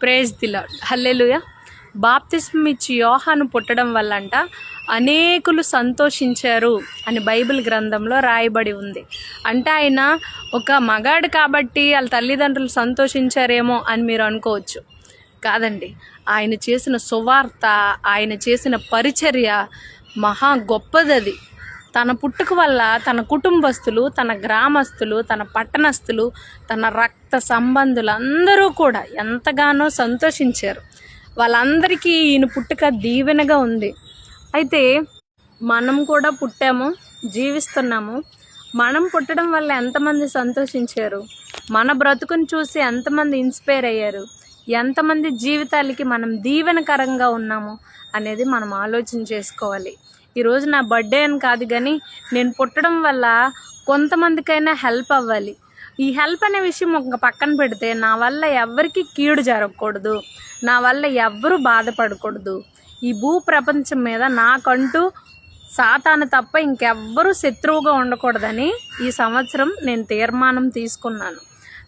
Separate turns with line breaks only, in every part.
Praise దిలా hallelujah బాప్తిస్మం ఇచ్చి యోహాను పుట్టడం వల్లంట అనేకులు సంతోషించారు అని బైబిల్ గ్రంథంలో రాయబడి ఉంది. అంటే ఆయన ఒక మగాడు కాబట్టి వాళ్ళ తల్లిదండ్రులు సంతోషించారేమో అని మీరు అనుకోవచ్చు. కాదండి. ఆయన చేసిన సువార్త ఆయన చేసిన పరిచర్య మహా గొప్పదది. తన పుట్టుక వల్ల తన కుటుంబస్తులు తన గ్రామస్తులు తన పట్టణస్తులు తన రక్త సంబంధులు అందరూ కూడా ఎంతగానో సంతోషించారు. వాళ్ళందరికీ ఈయన పుట్టుక దీవెనగా ఉంది. అయితే మనం కూడా పుట్టాము జీవిస్తున్నాము. మనం పుట్టడం వల్ల ఎంతమంది సంతోషించారు? మన బ్రతుకుని చూసి ఎంతమంది ఇన్స్పైర్ అయ్యారు? ఎంతమంది జీవితాలకి మనం దీవెనకరంగా ఉన్నాము అనేది మనం ఆలోచన చేసుకోవాలి. ఈరోజు నా బర్త్డే అని కాదు కానీ నేను పుట్టడం వల్ల కొంతమందికైనా హెల్ప్ అవ్వాలి. ఈ హెల్ప్ అనే విషయం ఒక పక్కన పెడితే నా వల్ల ఎవరికి కీడు జరగకూడదు. నా వల్ల ఎవ్వరూ బాధపడకూడదు. ఈ భూ ప్రపంచం మీద నాకంటూ సాతాను తప్ప ఇంకెవ్వరూ శత్రువుగా ఉండకూడదని ఈ సంవత్సరం నేను తీర్మానం తీసుకున్నాను.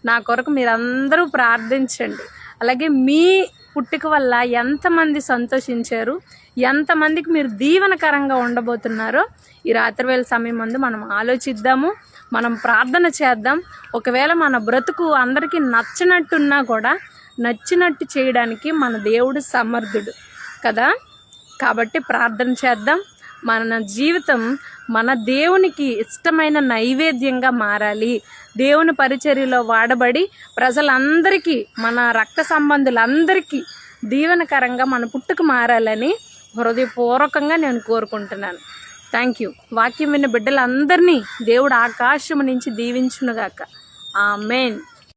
నా కొరకు మీరందరూ ప్రార్థించండి. అలాగే మీ పుట్టుక వల్ల ఎంతమంది సంతోషించారు ఎంతమందికి మీరు దీవనకరంగా ఉండబోతున్నారో ఈ రాత్రివేళ సమయం ముందు మనం ఆలోచిద్దాము మనం ప్రార్థన చేద్దాం. ఒకవేళ మన బ్రతుకు అందరికీ నచ్చినట్టున్నా కూడా నచ్చినట్టు చేయడానికి మన దేవుడు సమర్థుడు కదా? కాబట్టి ప్రార్థన చేద్దాం. మన జీవితం మన దేవునికి ఇష్టమైన నైవేద్యంగా మారాలి. దేవుని పరిచర్యలో వాడబడి ప్రజలందరికీ మన రక్త సంబంధులందరికీ దీవెనకరంగా మన పుట్టుకు మారాలని హృదయపూర్వకంగా నేను కోరుకుంటున్నాను. థ్యాంక్ యూ వాక్యం విన్న బిడ్డలందరినీ దేవుడు ఆకాశము నుంచి దీవించునుగాక. ఆ మెయిన్